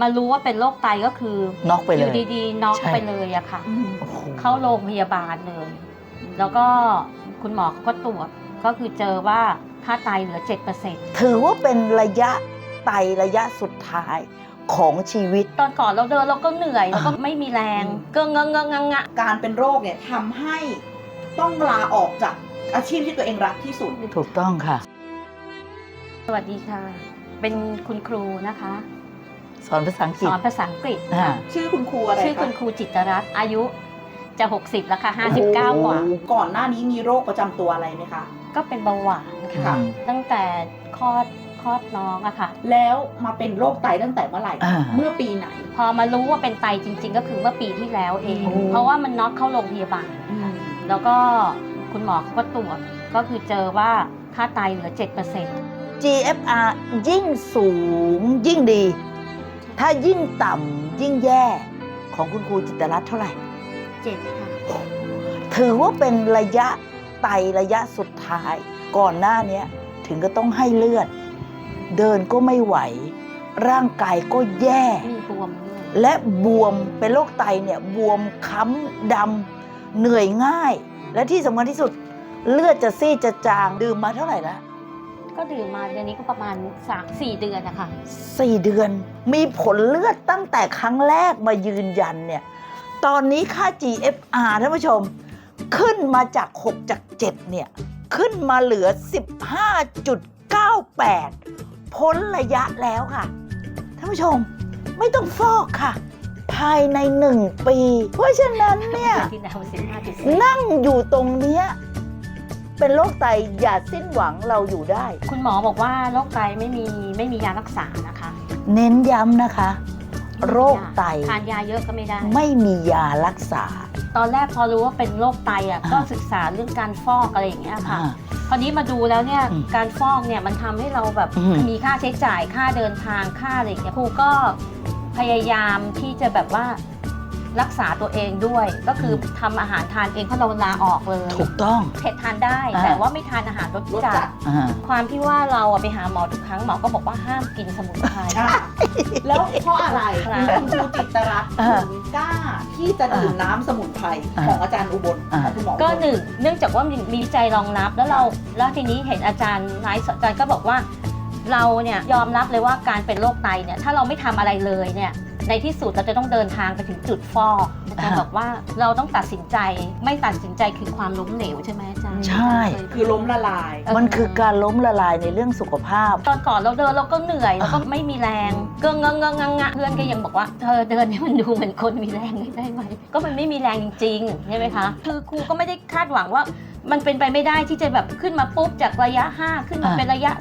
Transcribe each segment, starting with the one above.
มารู้ว่าเป็นโรคไตก็คือน็อกไปอเลยยู่ดีๆน็อกใช่ไปเลยอะค่ะอืมโอ้โหเข้าโรงพยาบาลเลย แล้วก็คุณหมอเขาก็ตรวจก็คือเจอว่าค่าไตเหลือ 7%ถือว่าเป็นระยะไตระยะสุดท้ายของชีวิต ตอนก่อนเราเดินเราก็เหนื่อยแล้วก็อ่าไม่มีแรงอืมก็เงงเงงงะการเป็นโรคเนี่ยทำให้ต้องลาออกจากอาชีพที่ตัวเองรักที่สุด ถูกต้องค่ะ สวัสดีค่ะ เป็นคุณครูนะคะ สอนภาษาอังกสฤษอนภาษาอังกฤษอ่าค่ะ ชื่อคุณครูอะไรชื่อคะคุณครูจิตรรัตน์อายุจะ 60 แล้วค่ะโอ้โห59 กว่า ก่อนหน้านี้มีโรคประจำตัวอะไรไหมคะ ก็เป็นเบาหวานค่ะ ค่ะ ตั้งแต่คลอดคลอดน้องอะค่ะ แล้วมาเป็นโรคไตตั้งแต่เมื่อไหร่ อ่า เมื่อปีไหน พอมารู้ว่าเป็นไตจริง ๆ ก็คือเมื่อปีที่แล้วเอง โอ้ เพราะว่ามันน็อกเข้าโรงพยาบาลอืมแล้วก็คุณหมอเขาก็ตรวจก็คือเจอว่าค่าไตเหลือ 7% GFR ยิ่งสูงยิ่งดี ถ้ายิ่งต่ำยิ่งแย่ของคุณครูจิตรรัตน์เท่าไหร่7ค่ะ ถือว่าเป็นระยะไตระยะสุดท้าย ก่อนหน้าเนี้ยถึงก็ต้องให้เลือด เดินก็ไม่ไหว ร่างกายก็แย่ มีบวมด้วยและบวมเป็นโรคไตเนี่ยบวมค้ำดำเหนื่อยง่าย และที่สำคัญที่สุด เลือดจะซีดจะจางดื่มมาเท่าไหร่ละ ก็ดื่มมาเดือนนี้ก็ประมาณ3 4เดือนนะคะสี่เดือนมีผลเลือดตั้งแต่ครั้งแรกมายืนยันเนี่ย ตอนนี้ค่า GFR ท่านผู้ชม ขึ้นมาจาก 6 จาก 7 เนี่ย ขึ้นมาเหลือ 15.98 พ้นระยะแล้วค่ะ ท่านผู้ชมไม่ต้องฟอกค่ะ ภายใน 1 ปี เพราะฉะนั้นเนี่ย ที่แล้ว15.4นั่งอยู่ตรงเนี้ย เป็นโรคไตอย่าสิ้นหวังเราอยู่ได้ คุณหมอบอกว่าโรคไตไม่มีไม่มียารักษานะคะ เน้นย้ำนะคะ โรคไตทานยาเยอะก็ไม่ได้ ไม่มียารักษา ตอนแรกพอรู้ว่าเป็นโรคไตอะอ่าก็ศึกษาเรื่องการฟอกอะไรอย่างเงี้ยค่ะอ่าคราวนี้มาดูแล้วเนี่ยอืมการฟอกเนี่ยมันทำให้เราแบบอืมมีค่าใช้จ่ายค่าเดินทางค่าอะไรอย่างเงี้ยครูก็พยายามที่จะแบบว่า รักษาตัวเองด้วย ก็คือทำอาหารทานเองเพราะเราลาออกเลย ถูกต้อง เผ็ดทานได้ อ่า แต่ว่าไม่ทานอาหารรสรสจัจัด ด อ่า ความที่ว่าเราอะไปหาหมอทุกครั้งหมอก็บอกว่าห้ามกินสมุนไพรอะแล้วเพราะอะไรครับ คุณครูจิตรรัตน์อ่าถึงกล้าที่จะดื่มน้ำสมุนไพรอ่าของอาจารย์อุบลอ่า ของคุณหมออุบล ก็หนึ่งเนื่องจากว่ามีมีวิจัยรองรับแล้วเราแล้วทีนี้เห็นอาจารย์ไลฟ์สดอาจารย์ก็บอกว่า เราเนี่ยยอมรับเลยว่าการเป็นโรคไตเนี่ยถ้าเราไม่ทำอะไรเลยเนี่ย ในที่สุดเราจะต้องเดินทางไปถึงจุดฟอกอาจารย์อ่าบอกว่าเราต้องตัดสินใจไม่ตัดสินใจคือความล้มเหลวใช่ไหมอาจารย์ใช่ คือล้มละลาย มันคือการล้มละลายในเรื่องสุขภาพ ตอนก่อนเราเดินเราก็เหนื่อยแล้วก็อ่าไม่มีแรงก็เงงเงงงงะเพื่อนก็ยังบอกว่าเธอเดินให้มันดูเหมือนคนมีแรงได้ไหมก็มันไม่มีแรงจริงๆใช่ไหมคะคือครูก็ไม่ได้คาดหวังว่ามันเป็นไปไม่ได้ที่จะแบบขึ้นมาปุ๊บจากระยะ 5 ขึ้นมาอ่าเป็นระยะ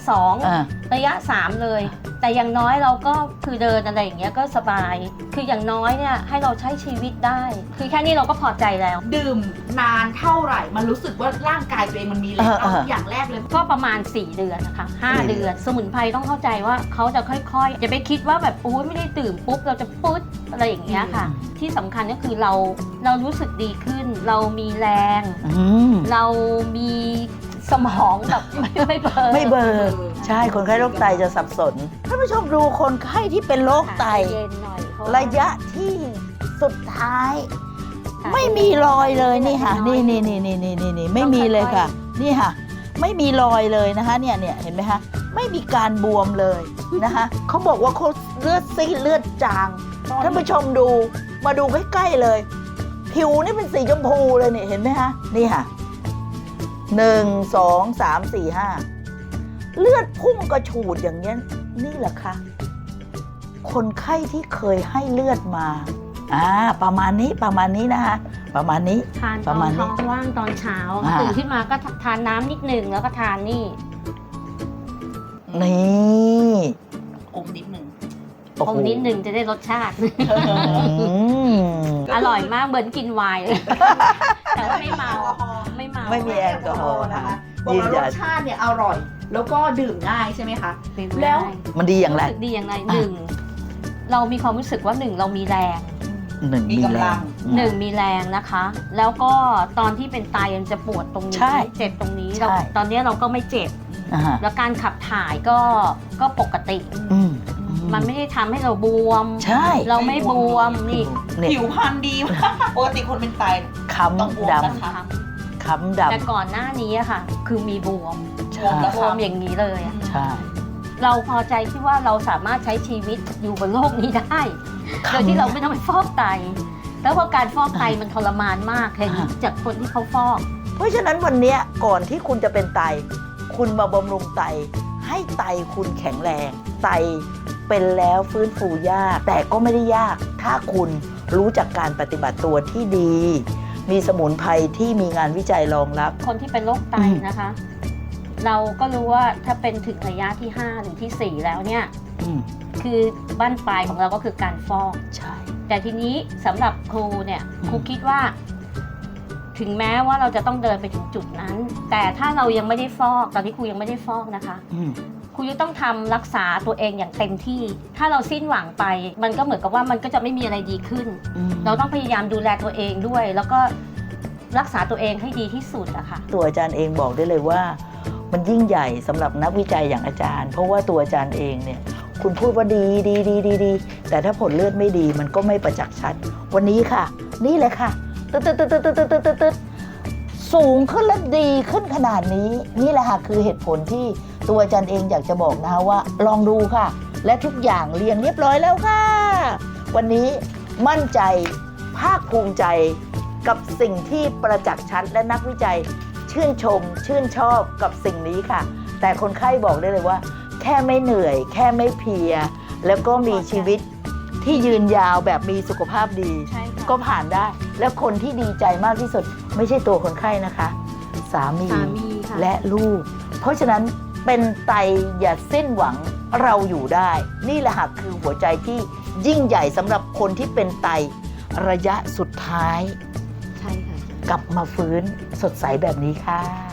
อ่า2ระยะ 3 เลย แต่อย่างน้อยเราก็คือเดินอะไรอย่างเงี้ยก็สบาย คืออย่างน้อยเนี่ยให้เราใช้ชีวิตได้ คือแค่นี้เราก็พอใจแล้ว ดื่มนานเท่าไหร่ มันรู้สึกว่าร่างกายตัวเองมันมีแรงเออ เอาเอออย่างแรกเลย ก็ประมาณ 4 เดือนนะคะสี่5เดือน สมุนไพรต้องเข้าใจว่าเขาจะค่อยๆอย่าไปคิดว่าแบบอุ้ยไม่ได้ตื่นปุ๊บเราจะปุ๊บอะไรอย่างเงี้ยค่ะ ที่สำคัญก็คือเราเรารู้สึกดีขึ้น เรามีแรง อืม เรามี สมองแบบไม่ไม่เบลอไม่เบลอร์ใช่คนไข้โรคไตจะสับสนท่านผู้ชมดูคนไข้ที่เป็นโรคไต เย็นหน่อยเพาว่าระยะที่สุดท้ายค่ะไม่มีรอยเลยนี่ค่ะ นี่นี่นี่นี่นี่นี่นี่ไม่มีเลยค่ะ นี่ค่ะ ไม่มีรอยเลยนะคะ เนี่ยเนี่ยเห็นไหมคะไม่มีการบวมเลยนะคะเขาบอกว่าเขาเลือดซีดเลือดจางท่านผู้ชมดูมาดูใกล้ๆเลย ผิวนี่เป็นสีชมพูเลยเนี่ยเห็นไหมคะนี่ค่ะ หนึ่งสองสามสี่ห้าเลือดพุ่งกระฉูดอย่างเงี้ยนี่แหละค่ะคนไข้ที่เคยให้เลือดมาอ่าประมาณนี้ประมาณนี้นะคะประมาณนี้ทานตปอระมาณนนี้ท้องว่างตอนเช้าอ่าตื่นขึ้นมาก็ทานน้ำนิดหนึ่งแล้วก็ทานนี่นี่อมนิดหนึ่งโอ้คโหงนิดหนึ่งจะได้รสชาติอืมอร่อยมากเหมือนกินไวน์เลย แต่ว่าไม่เมาไม่เมาไม่มีแอลกอฮอล์นะคะค่ะบอกยืนว่ารยัสนชาติเนี่ยอร่อย แล้วก็ดื่มง่ายใช่ไหมคะเป็นแล้วได้มันดีอย่างไรรู้สึกดีอย่างไรอะหนึ่งเรามีความรู้สึกว่าหนึ่งเรามีแรงหนึ่งมีมีกำแรลังงหนึ่งมีแรงนะคะ แล้วก็ตอนที่เป็นไตมันจะปวดตรงนี้ใช่เจ็บตรงนี้ใช่เราตอนนี้เราก็ไม่เจ็บอ่าฮะแล้วการขับถ่ายก็ก็ปกติอื มอืมันไม่ได้ทำให้เราบวม ใช่เราไม่บวมนี่เนี่ยผิวพรรณดีมากปกติคนเป็นไต ต้องบวค้ำมดนะคะำค้ำดแต่ก่อนหน้านี้อะค่ะ คือมีบวมำบวมแล้วบวมอย่างนี้เลยอะใช่เราพอใจที่ว่าเราสามารถใช้ชีวิตอยู่บนโลกนี้ได้โดยที่เราไม่ต้องไปฟอกไต แล้วพอการฟอกไตมันทรมานมากเห็นจากคนที่เขาฟอก เพราะฉะนั้นวันเนี้ยก่อนที่คุณจะเป็นไต คุณมาบำรุงไต ให้ไตคุณแข็งแรง ไต เป็นแล้วฟื้นฟูยาก แต่ก็ไม่ได้ยาก ถ้าคุณรู้จักการปฏิบัติตัวที่ดี มีสมุนไพรที่มีงานวิจัยรองรับ คนที่เป็นโรคไตอืมนะคะ เราก็รู้ว่าถ้าเป็นถึงระยะที่ 5 หรือทีสี่4 แล้วเนี่ยอืมคือบ้านปลายของเราก็คือการฟอกใช่แต่ทีนี้สำหรับครูเนี่ยอืมครูคิดว่าถึงแม้ว่าเราจะต้องเดินไปถึงจุดนั้น แต่ถ้าเรายังไม่ได้ฟอก ตอนที่ครูยังไม่ได้ฟอกนะคะอืม ครูจะต้องทำรักษาตัวเองอย่างเต็มที่ ถ้าเราสิ้นหวังไป มันก็เหมือนกับว่ามันก็จะไม่มีอะไรดีขึ้นอืมเราต้องพยายามดูแลตัวเองด้วย แล้วก็รักษาตัวเองให้ดีที่สุดอะค่ะ ตัวอาจารย์เองบอกได้เลยว่า มันยิ่งใหญ่สำหรับนักวิจัยอย่างอาจารย์ เพราะว่าตัวอาจารย์เองเนี่ยคุณพูดว่าดีดีดีดีดี แต่ถ้าผลเลือดไม่ดีมันก็ไม่ประจักษ์ชัด วันนี้ค่ะ นี่เลยค่ะตึ๊ดตึ๊ดตึ๊ดตึ๊ดตึ๊ดตึ๊ดตึ๊ดตึ๊ดสูงขึ้นและดีขึ้นขนาดนี้ นี่แหละค่ะคือเหตุผลที่ ตัวจารย์เองอยากจะบอกนะคะว่าลองดูค่ะ และทุกอย่างเรียงเรียบร้อยแล้วค่ะ วันนี้มั่นใจภาคภูมิใจกับสิ่งที่ประจักษ์ชัดและนักวิจัย ชื่นชม ชื่นชอบกับสิ่งนี้ค่ะ แต่คนไข้บอกได้เลยว่า แค่ไม่เหนื่อย แค่ไม่เพลีย แล้วก็มีชีวิตที่ยืนยาวแบบมีสุขภาพดี ก็ผ่านได้ แล้วคนที่ดีใจมากที่สุด ไม่ใช่ตัวคนไข้นะคะ สามีามและลูก เพราะฉะนั้น เป็นไตอย่าสิ้นหวังเราอยู่ได้ นี่แหละค่ะคือหัวใจที่ยิ่งใหญ่สำหรับคนที่เป็นไตระยะสุดท้าย ใช่ค่ะ กลับมาฟื้นสดใสแบบนี้ค่ะ